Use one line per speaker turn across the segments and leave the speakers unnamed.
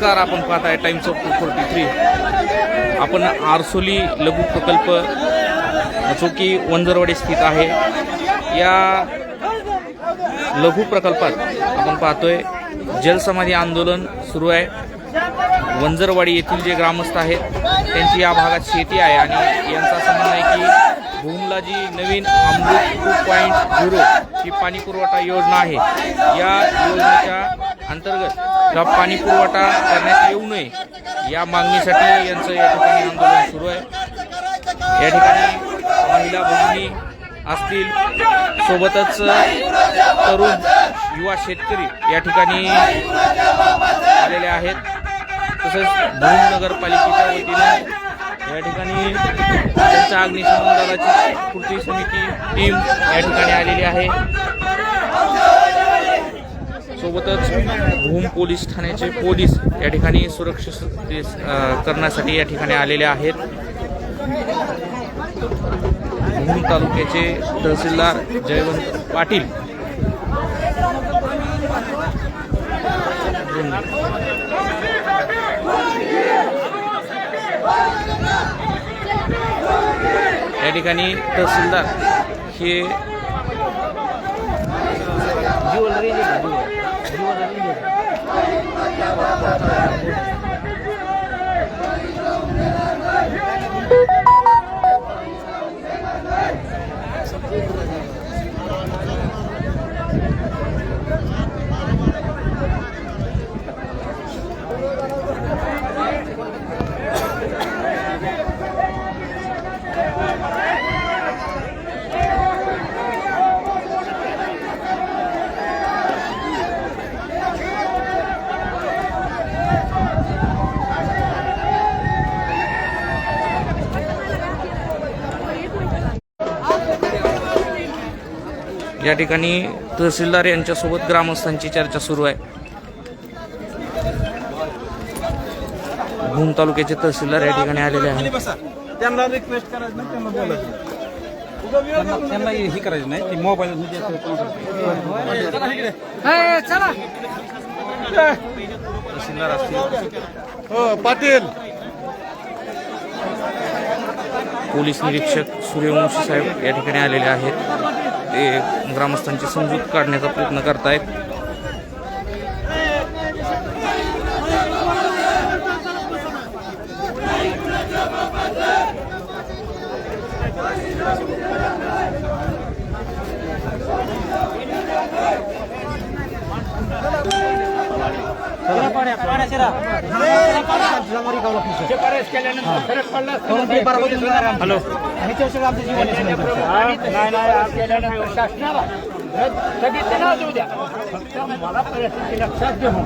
नमस्कार आपण पाहत आहे Times of two forty three आपण आरसोली लघु प्रकल्प जो की वंजरवाडी स्थित आहे. या लघु प्रकल्पात आपण पाहतोय जलसमाधी आंदोलन सुरू आहे. वंजरवाडी येथील जे ग्रामस्थ आहेत त्यांची या भागात शेती आहे आणि यांचा संबंध आहे की भूमला जी नवीन अमृत टू पॉईंट झिरो ही पाणी पुरवठा योजना आहे. या योजनेच्या अंतर्गत हा पाणी पुरवठा करण्यात येऊ नये या मागणीसाठी यांचं या ठिकाणी आंदोलन सुरू आहे. या ठिकाणी महिला भगिनी असतील सोबतच तरुण युवा शेतकरी या ठिकाणी आलेले आहेत. तसंच भूम नगरपालिकेच्या वतीनं या ठिकाणी त्यांच्या अग्निशमन दलाची कृती समिती टीम या ठिकाणी आलेली आहे. सोबतच भूम पोलीस ठाण्याचे पोलीस या ठिकाणी सुरक्षा करण्यासाठी या ठिकाणी आलेले आहेत. भूम तालुक्याचे तहसीलदार जयवंत पाटील. या ठिकाणी तहसीलदार हे জুয়েলারি জুয়েলারি या ठिकाणी तहसीलदार यांच्यासोबत ग्रामस्थांची चर्चा सुरू आहे. भूम तालुक्याचे तहसीलदार या ठिकाणी आलेले आहेत.
त्यांना रिक्वेस्ट करायचं नाही त्यांना बोलायचं त्यांना त्यांना हे करायचं नाही ती मोबाईल
तहसीलदार असतील.
हो पाटील.
पोलीस निरीक्षक सूर्यवंशी साहेब या ठिकाणी आलेले आहेत. ते ग्रामस्थांची समजूत काढण्याचा प्रयत्न करतायत. हॅलो.
मला परिस्थिती लक्षात घेऊन.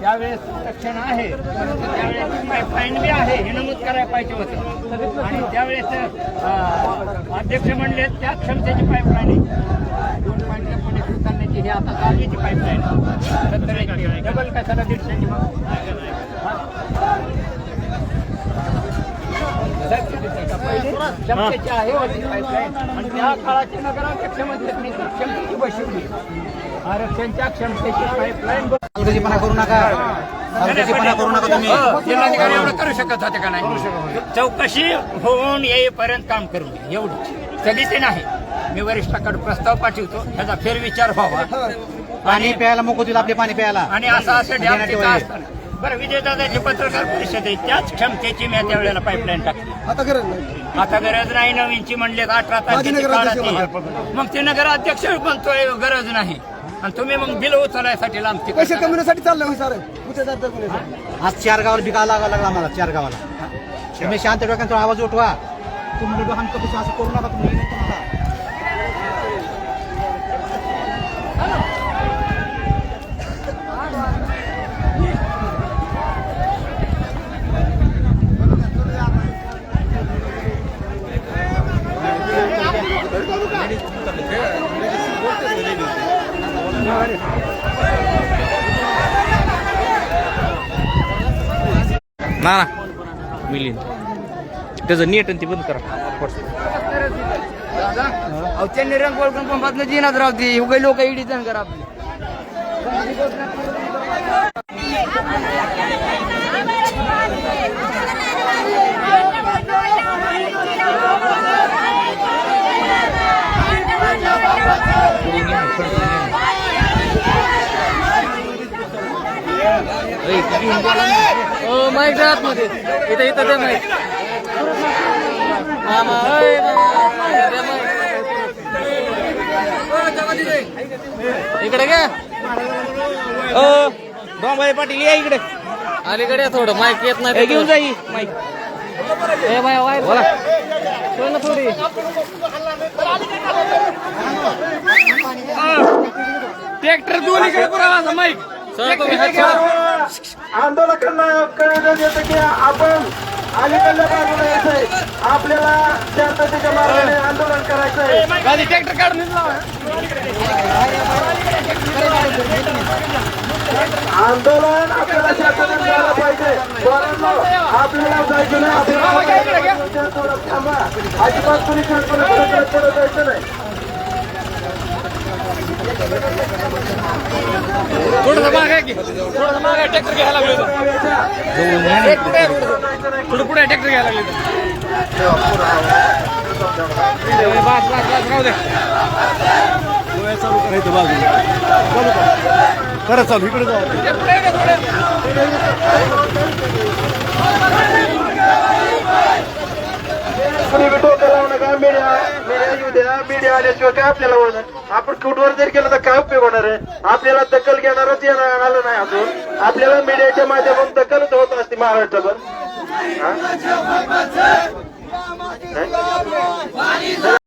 त्यावेळेस रक्षण आहे. त्यावेळेस पाईपलाईन बी आहे. हे नमूद करायला पाहिजे होतं. आणि त्यावेळेस अध्यक्ष म्हणले त्या क्षमतेची पाईपलाईन आहे. दोन पॉईंटच्या पाणी उतरण्याची ही आता चालवीची पाईपलाईन डबल कशाला मग? पहिले क्षमतेची आहे वरची पाईपलाईन आणि त्या काळाचे नगराध्यक्ष म्हणतात मी क्षमतेची बसवली. आरक्षणच्या क्षमतेची पाईपलाईन
हलगर्जीपणा करू नका. करू नका तुम्ही.
जिल्हाधिकारी एवढं करू शकत होते का नाही? चौकशी होऊन येईपर्यंत काम करू नये. एवढी. स्थगिती नाही. मी वरिष्ठाकडे प्रस्ताव पाठवतो. ह्याचा फेरविचार व्हावा.
पाणी प्यायला मोकळीला आपले पाणी प्यायला.
आणि असं असं बरं विजयदादाची पत्रकार परिषद आहे त्याच क्षमतेची मी त्यावेळेला पाईपलाईन टाकली.
आता गरज नाही.
आता गरज नाही नवीनची म्हणले अठरा
नगराध्यक्ष
आहे. मग ते नगराध्यक्ष म्हणतोय गरज नाही. आणि तुम्ही मग बिल उचलायसाठी लांबते
पैसे कमवण्यासाठी चाललं होय सर. गुत्तेदार दरकुण्यासाठी.
आज चार गावाला बिकायला लागा लागला आम्हाला चार गावाला. तुम्ही शांत डोक्यात आवाज उठवा. तुम्ही हमकं असं करू नका तुम्ही
ना ना. मिलीन त्याचं नीट आणि ती बंद करा.
अहो त्यांनी रंग ओळखून पण बातमी दिनात राहते उगे लोक इडी जण करा आपली.
माईक द्या आतमध्ये इथं इथं दे माईक मामा अय. इकडे घ्या
अ डोंबाळे पाटील या इकडे.
अलीकडे थोडं. माईक येत नाही
घेऊन जाई माईक.
ए बाय वाय
बोला.
ना थोडी.
ट्रॅक्टर दोन्हीकडे पुरावा माईक.
आंदोलकांना कळवण्यात येतं की आपण अलीकडल्या बाजूला यायचंय आपल्याला शांततेच्या मार्गाने आंदोलन करायचं
गाडी ट्रॅक्टर काढून
आंदोलन आपल्याला शांततेत झालं पाहिजे. परंतु आपल्याला जायचं नाही. आपल्याला थांबा अजिबात कोणी शांतपणे पुढे जायचं नाही.
थोडं माग आहे की थोडं माग आहे ट्रॅक्टर घ्यायला लागलो थोडं पुढे ट्रॅक्टर घ्यायला लागलो
बस बस बस राहू दे
खरं चालू इकडे जाऊ कुणी डोकं लावू नका मीडिया मीडिया येऊ द्या मीडिया आल्याशिवाय काय आपल्याला होणार? आपण कुठवर जर केलं तर काय उपयोग होणार आहे? आपल्याला दखल घेणारच येणार आलं नाही अजून. आपल्याला मीडियाच्या माध्यमातून दखलच होत असते महाराष्ट्रभर? नाही?